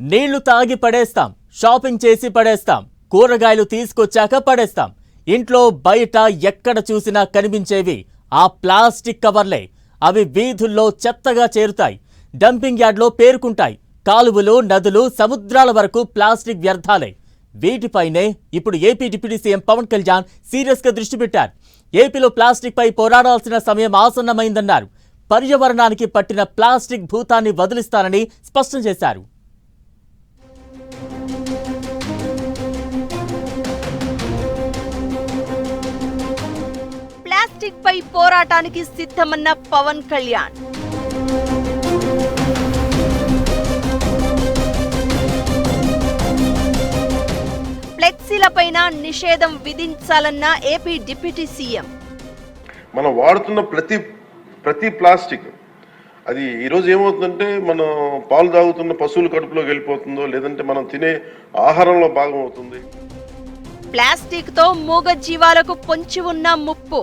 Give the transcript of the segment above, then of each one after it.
నీళ్ళు తాగి పడేస్తాం షాపింగ్ చేసి పడేస్తాం కూరగాయలు తీసుకొచ్చాక పడేస్తాం. ఇంట్లో బయట ఎక్కడ చూసినా కనిపించేవి ఆ ప్లాస్టిక్ కవర్లే. అవి వీధుల్లో చెత్తగా చేరుతాయి డంపింగ్ యార్డ్లో పేరుకుంటాయి కాలువలు నదులు సముద్రాల వరకు ప్లాస్టిక్ వ్యర్థాలే. వీటిపైనే ఇప్పుడు AP deputy CM Pawan Kalyan సీరియస్గా దృష్టి పెట్టారు. ఏపీలో ప్లాస్టిక్ పై పోరాడాల్సిన సమయం ఆసన్నమైందన్నారు. పర్యావరణానికి పట్టిన ప్లాస్టిక్ భూతాన్ని వదిలిస్తానని స్పష్టం చేశారు. పై పోరాటానికి సిద్ధమన్న పవన్ కళ్యాణ్. ఫ్లెక్సీలపైన నిషేధం విధించాలన్న ఏపీ డిప్యూటీ సీఎం. మనం వాడుతున్న ప్రతి ప్రతి ప్లాస్టిక్ అది ఈరోజు ఏమవుతుందంటే మనం పాలు తాగుతున్న పశువుల కడుపులోకి వెళ్ళిపోతుందో లేదంటే మనం తినే ఆహారంలో భాగం అవుతుంది. ప్లాస్టిక్తో మూగ జీవాలకు పొంచి ఉన్న ముప్పు.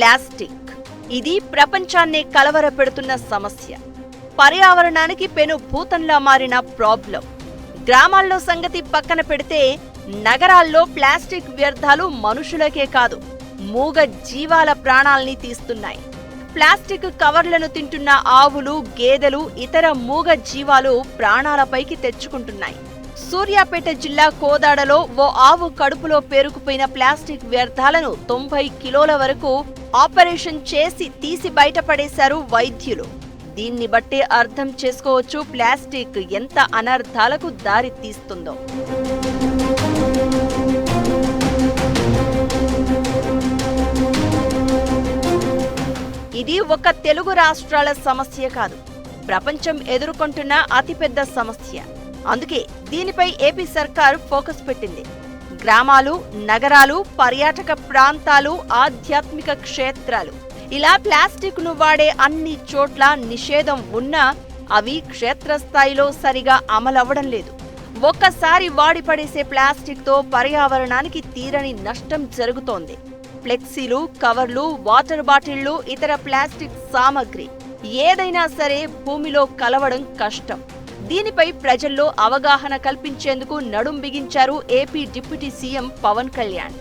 ప్లాస్టిక్. ఇది ప్రపంచాన్ని కలవరపెడుతున్న సమస్య. పర్యావరణానికి పెను భూతంలా మారిన ప్రాబ్లం. గ్రామాల్లో సంగతి పక్కన పెడితే నగరాల్లో ప్లాస్టిక్ వ్యర్థాలు మనుషులకే కాదు మూగ జీవాల ప్రాణాల్ని తీస్తున్నాయి. ప్లాస్టిక్ కవర్లను తింటున్న ఆవులు గేదెలు ఇతర మూగ జీవాలు ప్రాణాలపైకి తెచ్చుకుంటున్నాయి. సూర్యాపేట జిల్లా కోదాడలో ఓ ఆవు కడుపులో పేరుకుపోయిన ప్లాస్టిక్ వ్యర్థాలను తొంభై కిలోల వరకు ఆపరేషన్ చేసి తీసి బయటపడేశారు వైద్యులు. దీన్ని బట్టే అర్థం చేసుకోవచ్చు ప్లాస్టిక్ ఎంత అనర్థాలకు దారి తీస్తుందో. ఇది ఒక తెలుగు రాష్ట్రాల సమస్య కాదు. ప్రపంచం ఎదుర్కొంటున్న అతిపెద్ద సమస్య. అందుకే దీనిపై ఏపీ సర్కార్ ఫోకస్ పెట్టింది. గ్రామాలు నగరాలు పర్యాటక ప్రాంతాలు ఆధ్యాత్మిక క్షేత్రాలు. ఇలా ప్లాస్టిక్ను వాడే అన్ని చోట్ల నిషేధం ఉన్నా అవి క్షేత్రస్థాయిలో సరిగా అమలవ్వడం లేదు. ఒక్కసారి వాడి పడేసే ప్లాస్టిక్తో పర్యావరణానికి తీరని నష్టం జరుగుతోంది. ఫ్లెక్సీలు కవర్లు వాటర్ బాటిళ్ళు ఇతర ప్లాస్టిక్ సామగ్రి ఏదైనా సరే భూమిలో కలవడం కష్టం. దీనిపై ప్రజల్లో అవగాహన కల్పించేందుకు నడుం బిగించారు AP deputy CM Pawan Kalyan.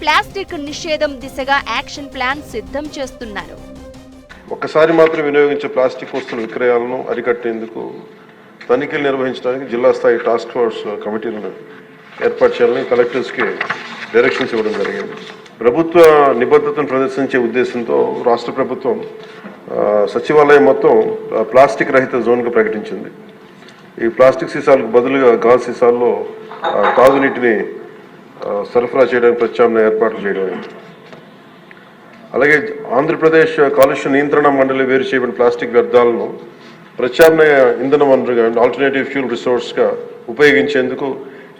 Plastic నిషేధం దిశగా యాక్షన్ ప్లాన్ సిద్ధం చేస్తున్నారు. ఒక్కసారి మాత్రం వినియోగించే ప్లాస్టిక్ వస్తువుల విక్రయాలను అరికట్టేందుకు తనిఖీలు నిర్వహించడానికి జిల్లా స్థాయి టాస్క్ ఫోర్స్ కమిటీలను ఏర్పాటు చేయాలని కలెక్టర్స్కి డైరెక్షన్స్ ఇవ్వడం జరిగింది. ప్రభుత్వ నిబద్ధతను ప్రదర్శించే ఉద్దేశంతో రాష్ట్ర ప్రభుత్వం సచివాలయం మొత్తం ప్లాస్టిక్ రహిత జోన్గా ప్రకటించింది. ఈ ప్లాస్టిక్ సీసాలకు బదులుగా గాజు సీసాల్లో తాగునీటిని సరఫరా చేయడానికి ప్రత్యామ్నాయ ఏర్పాట్లు చేయడం అలాగే ఆంధ్రప్రదేశ్ కాలుష్య నియంత్రణ మండలి వేరు చేయబడిన ప్లాస్టిక్ వ్యర్థాలను ప్రత్యామ్నాయ ఇంధన వనరుగా ఆల్టర్నేటివ్ ఫ్యూల్ రిసోర్స్గా ఉపయోగించేందుకు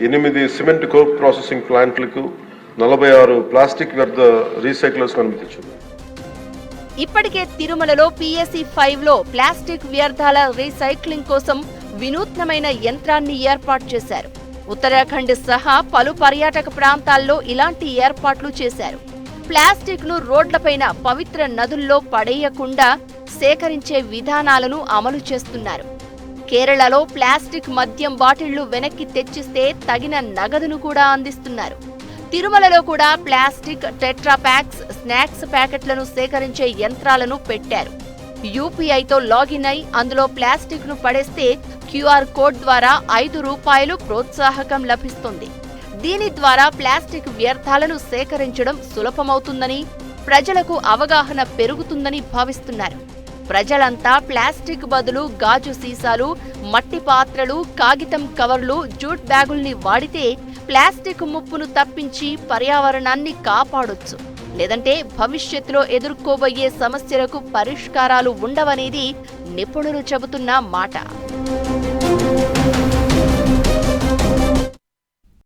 ఎనిమిది సిమెంట్ కోక్ ప్రాసెసింగ్ ప్లాంట్లకు నలభై ఆరు ప్లాస్టిక్ వ్యర్థ రీసైక్లర్స్ అనుమతించింది ఇప్పటికే తిరుమలలో పిఎస్సి ఫైవ్లో ప్లాస్టిక్ వ్యర్థాల రీసైక్లింగ్ కోసం వినూత్నమైన యంత్రాన్ని ఏర్పాటు చేశారు. ఉత్తరాఖండ్ సహా పలు పర్యాటక ప్రాంతాల్లో ఇలాంటి ఏర్పాట్లు చేశారు. ప్లాస్టిక్ను రోడ్లపైన పవిత్ర నదుల్లో పడేయకుండా సేకరించే విధానాలను అమలు చేస్తున్నారు. కేరళలో ప్లాస్టిక్ మద్యం బాటిళ్ళు వెనక్కి తెచ్చిస్తే తగిన నగదును కూడా అందిస్తున్నారు. తిరుమలలో కూడా ప్లాస్టిక్ టెట్రాప్యాక్స్ స్నాక్స్ ప్యాకెట్లను సేకరించే యంత్రాలను పెట్టారు. యూపీఐతో లాగిన్ అయి అందులో ప్లాస్టిక్ను పడేస్తే క్యూఆర్ కోడ్ ద్వారా ఐదు రూపాయలు ప్రోత్సాహకం లభిస్తుంది. దీని ద్వారా ప్లాస్టిక్ వ్యర్థాలను సేకరించడం సులభమవుతుందని ప్రజలకు అవగాహన పెరుగుతుందని భావిస్తున్నారు. ప్రజలంతా ప్లాస్టిక్ బదులు గాజు సీసాలు మట్టి పాత్రలు కాగితం కవర్లు జూట్ బ్యాగుల్ని వాడితే ప్లాస్టిక్ ముప్పును తప్పించి పర్యావరణాన్ని కాపాడొచ్చు. లేదంటే భవిష్యత్తులో ఎదుర్కోబోయే సమస్యలకు పరిష్కారాలు ఉండవనేది నిపుణులు చెబుతున్న మాట.